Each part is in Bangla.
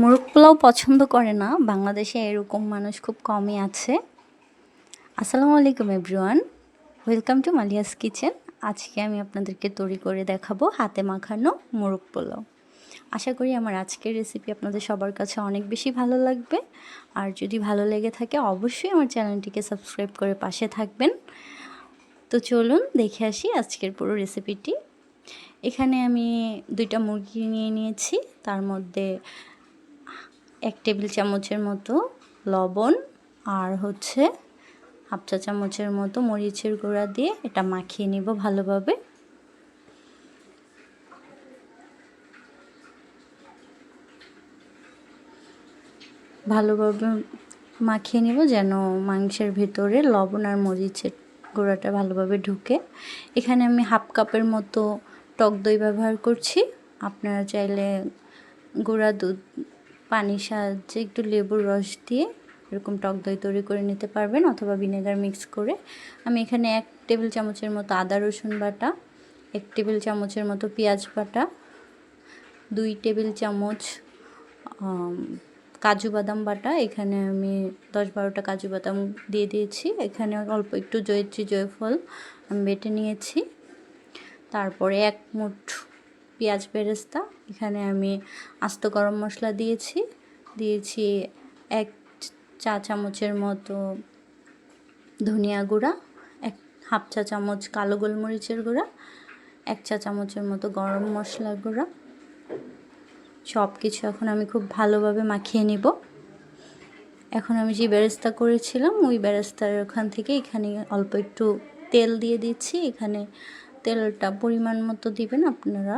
মোরগ পোলাও পছন্দ করে না। বাংলাদেশে এরকম মানুষ খুব কমই আছে। আসসালামু আলাইকুম, everyone. Welcome to Malia's kitchen. আজকে আমি আপনাদেরকে তৈরি করে দেখাবো হাতে মাখানো মোরগ পোলাও। আশা করি আমার আজকের রেসিপি আপনাদের সবার কাছে অনেক বেশি ভালো লাগবে। আর যদি ভালো লেগে থাকে, অবশ্যই আমার চ্যানেলটিকে সাবস্ক্রাইব করে পাশে থাকবেন। তো চলুন দেখে আসি আজকের পুরো রেসিপিটি এখানে আমি দুইটা মুরগি নিয়ে নিয়েছি। তার মধ্যে এক টেবিল চামচের মতো লবণ আর হচ্ছে হাফ চা চামচের মতো মরিচের গুঁড়া দিয়ে এটা মাখিয়ে নিব ভালোভাবে। ভালোভাবে মাখিয়ে নিব যেন মাংসের ভেতরে লবণ আর মরিচের গুঁড়াটা ভালোভাবে ঢুকে। এখানে আমি হাফ কাপের মতো টক দই ব্যবহার করছি। আপনারা চাইলে গুঁড়া দুধ পানির সাহায্যে একটু লেবুর রস দিয়ে এরকম টক দই তৈরি করে নিতে পারবেন অথবা ভিনেগার মিক্স করে। আমি এখানে এক টেবিল চামচের মতো আদা, রসুন বাটা, এক টেবিল চামচের মতো পেঁয়াজ বাটা, দুই টেবিল চামচ কাজু বাদাম বাটা। এখানে আমি দশ বারোটা কাজু বাদাম দিয়ে দিয়েছি। এখানে অল্প একটু জয়ত্রী জয়ফল আমি বেটে নিয়েছি। তারপরে এক মুঠ পেঁয়াজ বেরেস্তা, এখানে আমি আস্ত গরম মশলা দিয়েছি। দিয়েছি এক চা চামচের মতো ধনিয়া গুঁড়া, এক হাফ চা চামচ কালো গোলমরিচের গুঁড়া, এক চা চামচের মতো গরম মশলা গুঁড়া। সব কিছু এখন আমি খুব ভালোভাবে মাখিয়ে নিব। এখন আমি যে বেরেস্তা করেছিলাম, ওই বেরেস্তার ওখান থেকে এখানে অল্প একটু তেল দিয়ে দিচ্ছি। এখানে তেলটা পরিমাণ মতো দিবেন আপনারা।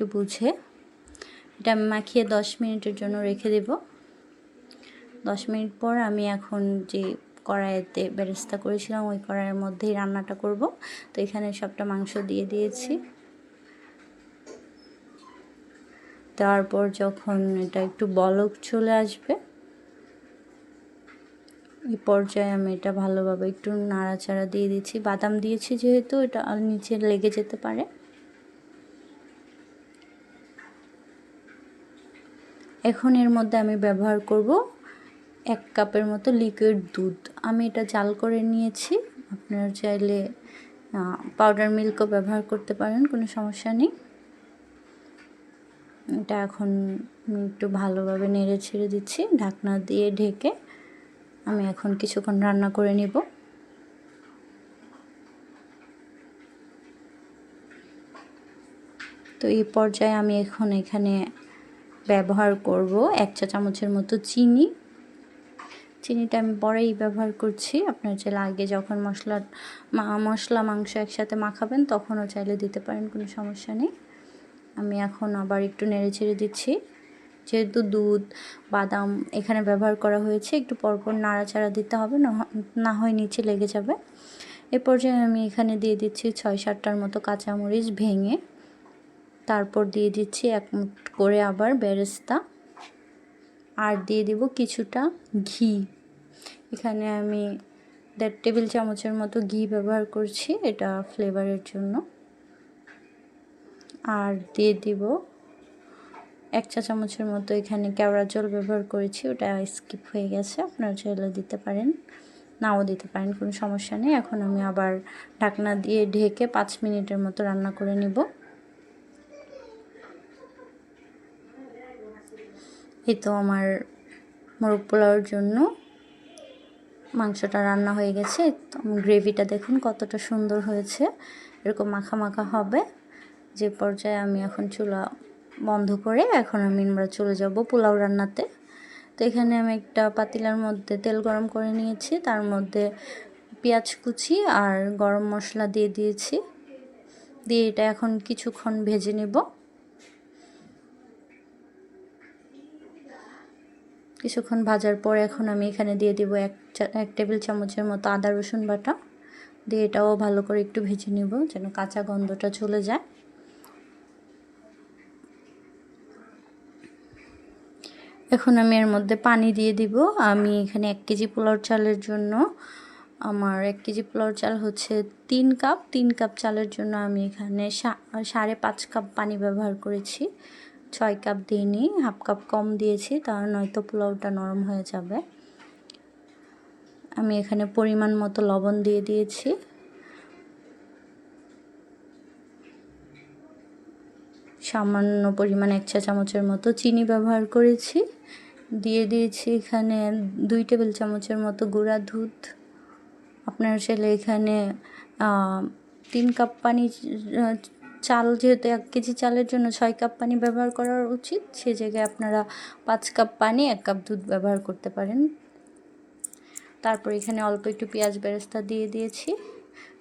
একটু বুঝে। এটা আমি মাখিয়ে দশ মিনিটের জন্য রেখে দেব। দশ মিনিট পর আমি এখন যে কড়াইতে বেরেস্তা করেছিলাম, ওই কড়াইয়ের মধ্যেই রান্নাটা করব। তো এখানে সবটা মাংস দিয়ে দিয়েছি। তারপর যখন এটা একটু বলক চলে আসবে, এই পর্যায়ে আমি এটা ভালোভাবে একটু নাড়াচাড়া দিয়ে দিচ্ছি। বাদাম দিয়েছি যেহেতু, এটা নিচে লেগে যেতে পারে। এখন এর মধ্যে আমি ব্যবহার করব এক কাপের মতো লিকুইড দুধ। আমি এটা জাল করে নিয়েছি। আপনারা চাইলে পাউডার মিল্কও ব্যবহার করতে পারেন, কোনো সমস্যা নেই। এটা এখন একটু ভালোভাবে নেড়ে ছেড়ে দিচ্ছি, ঢাকনা দিয়ে ঢেকে আমি এখন কিছুক্ষণ রান্না করে নেব। তো এই পর্যায়ে আমি এখন এখানে ব্যবহার করব এক চা চামচের মতো চিনি। চিনিটা আমি পরেই ব্যবহার করছি। আপনার চাইলে আগে যখন মশলা মশলা, মাংস একসাথে মাখাবেন তখনও চাইলে দিতে পারেন, কোনো সমস্যা নেই। আমি এখন আবার একটু নেড়ে ছেড়ে দিচ্ছি। যেহেতু দুধ, বাদাম এখানে ব্যবহার করা হয়েছে, একটু পরপর নাড়াচাড়া দিতে হবে না হয় নিচে লেগে যাবে। এ পর্যায়ে আমি এখানে দিয়ে দিচ্ছি ছয় সাতটার মতো কাঁচামরিচ ভেঙে তারপর দিয়ে দিচ্ছি এক মুঠ করে আবার বেরেস্তা। আর দিয়ে দিব কিছুটা ঘি। এখানে আমি দেড় টেবিল চামচের মতো ঘি ব্যবহার করছি এটা ফ্লেভারের জন্য। আর দিয়ে দিব এক চা চামচের মতো এখানে কেওড়া জল ব্যবহার করেছি, ওটা স্কিপ হয়ে গেছে, আপনারা চাইলে দিতে পারেন, নাও দিতে পারেন, কোনো সমস্যা নেই। এখন আমি আবার ঢাকনা দিয়ে ঢেকে পাঁচ মিনিটের মতো রান্না করে নিব। এই তো আমার মোরগ পোলাওর জন্য মাংসটা রান্না হয়ে গেছে। গ্রেভিটা দেখুন কতটা সুন্দর হয়েছে। এরকম মাখা মাখা হবে। যে পর্যায়ে আমি এখন চুলা বন্ধ করে এখন আমি আমরা চলে যাব পোলাও রান্নাতে। তো এখানে আমি একটা পাতিলার মধ্যে তেল গরম করে নিয়েছি। তার মধ্যে পেঁয়াজ কুচি আর গরম মশলা দিয়ে দিয়েছি। দিয়ে এটা এখন কিছুক্ষণ ভেজে নেব। কিছুক্ষণ ভাজার পর এখন আমি এখানে দিয়ে দিব এক এক টেবিল চামচের মতো আদা, রসুন বাটা। দিয়ে এটাও ভালো করে একটু ভেজে নিব যেন কাঁচা গন্ধটা চলে যায়। এখন আমি এর মধ্যে পানি দিয়ে দিব। আমি এখানে এক কেজি পোলাও চালের জন্য আমার এক কেজি পোলাও চাল হচ্ছে তিন কাপ। তিন কাপ চালের জন্য আমি এখানে সাড়ে পাঁচ কাপ পানি ব্যবহার করেছি। ছয় কাপ দিইনি হাফ কাপ কম দিয়েছি তার নয়তো পোলাওটা নরম হয়ে যাবে। আমি এখানে পরিমাণ মতো লবণ দিয়ে দিয়েছি। সামান্য পরিমাণ এক চা চামচের মতো চিনি ব্যবহার করেছি। দিয়ে দিয়েছি এখানে দুই টেবিল চামচের মতো গুঁড়া দুধ। আপনার ছেলে এখানে তিন কাপ পানি চাল যেহেতু এক কেজি চালের জন্য ছয় কাপ পানি ব্যবহার করা উচিত, সে জায়গায় আপনারা পাঁচ কাপ পানি, এক কাপ দুধ ব্যবহার করতে পারেন। তারপর এখানে অল্প একটু পেঁয়াজ বেরেস্তা দিয়ে দিয়েছি।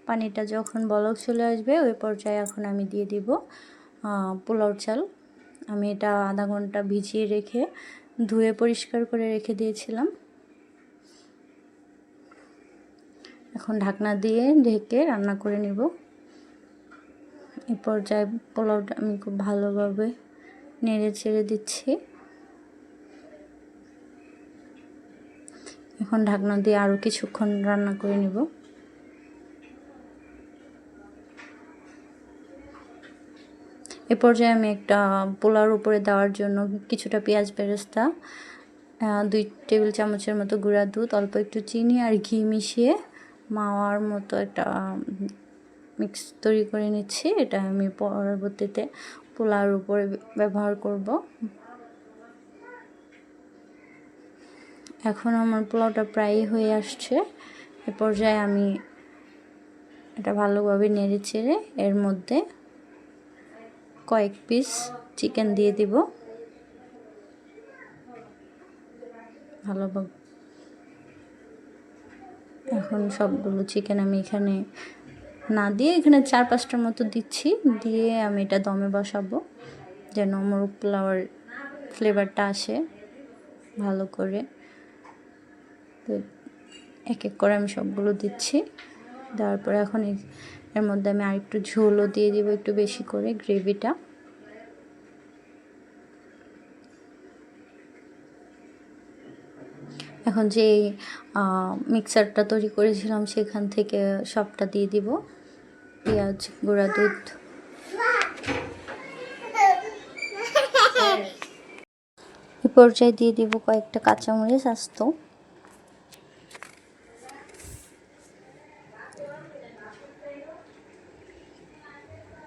পানিটা যখন বলক চলে আসবে, ওই পর্যায়ে এখন আমি দিয়ে দিব পোলাও চাল। আমি এটা আধা ঘণ্টা ভিজিয়ে রেখে ধুয়ে পরিষ্কার করে রেখে দিয়েছিলাম। এখন ঢাকনা দিয়ে ঢেকে রান্না করে নিব। এই পর্যায়ে পোলাওটা আমি খুব ভালোভাবে নেড়ে ছেড়ে দিচ্ছি। এখন ঢাকনা দিয়ে আরও কিছুক্ষণ রান্না করে নেব। এ পর্যায়ে আমি একটা পোলার উপরে দেওয়ার জন্য কিছুটা পেঁয়াজ বেরেস্তা দুই টেবিল চামচের মতো গুঁড়া দুধ, অল্প একটু চিনি আর ঘি মিশিয়ে মাওয়ার মতো একটা মিক্স তৈরি করে নিচ্ছি, এটা আমি পরবর্তীতে পোলার উপরে ব্যবহার করব। এখন আমার পোলাওটা প্রায় হয়ে আসছে, এ পর্যায়ে আমি এটা ভালোভাবে নেড়ে চেড়ে এর মধ্যে কয়েক পিস চিকেন দিয়ে দিব। ভালোভাবে। এখন সবগুলো চিকেন আমি এখানে না, দিয়ে এখানে চার পাঁচটার মতো দিচ্ছি। দিয়ে আমি এটা দমে বসাবো, যেন মোরগ পোলাওয়ার ফ্লেভারটা আসে ভালো করে। তো এক এক করে আমি সবগুলো দিচ্ছি। দেওয়ার পরে এখন এর মধ্যে আমি আরেকটু ঝোলও দিয়ে দিব একটু বেশি করে, গ্রেভিটা। এখন যে মিক্সারটা তৈরি করেছিলাম সেখান থেকে সবটা দিয়ে দিব। পেঁয়াজ, গুঁড়া দুধ। এ পর্যায়ে দিয়ে দিব কয়েকটা কাঁচামরিচ আস্ত।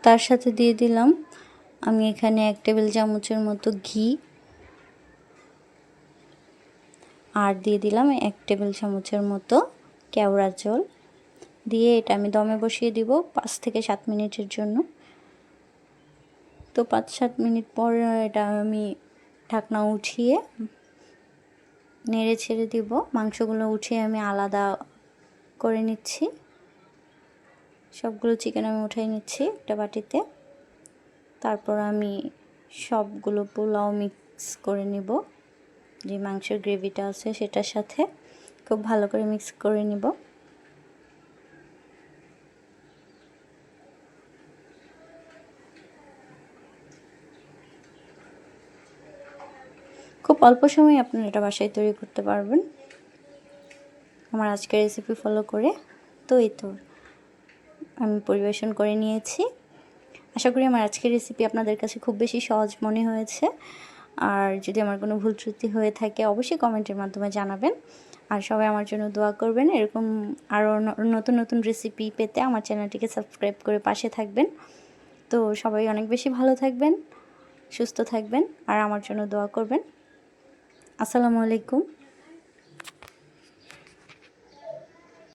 তার সাথে দিয়ে দিলাম আমি এখানে এক টেবিল চামচের মতো ঘি। আর দিয়ে দিলাম এক টেবিল চামচের মতো কেওড়া জল। দিয়ে এটা আমি দমে বসিয়ে দিব পাঁচ থেকে সাত মিনিটের জন্য। তো পাঁচ সাত মিনিট পর এটা আমি ঢাকনা উঠিয়ে নেড়ে ছেড়ে দিব। মাংসগুলো উঠিয়ে আমি আলাদা করে নিচ্ছি। সবগুলো চিকেন আমি উঠাই নিচ্ছি একটা বাটিতে। তারপর আমি সবগুলো পোলাও মিক্স করে নিব। যে মাংসের গ্রেভিটা আছে সেটার সাথে খুব ভালো করে মিক্স করে নিব। খুব অল্প সময়ে আপনারা এটা বাসায় তৈরি করতে পারবেন। আমার আজকের রেসিপি ফলো করে। তো এই তো আমি পরিবেশন করে নিয়েছি। আশা করি আমার আজকের রেসিপি আপনাদের কাছে খুব বেশি সহজ মনে হয়েছে। আর যদি আমার কোনো ভুল ত্রুটি হয়ে থাকে, অবশ্যই কমেন্টের মাধ্যমে জানাবেন। আর সবাই আমার জন্য দোয়া করবেন। এরকম আরও নতুন নতুন রেসিপি পেতে আমার চ্যানেলটিকে সাবস্ক্রাইব করে পাশে থাকবেন। তো সবাই অনেক বেশি ভালো থাকবেন, সুস্থ থাকবেন, আর আমার জন্য দোয়া করবেন। আসসালামু আলাইকুম।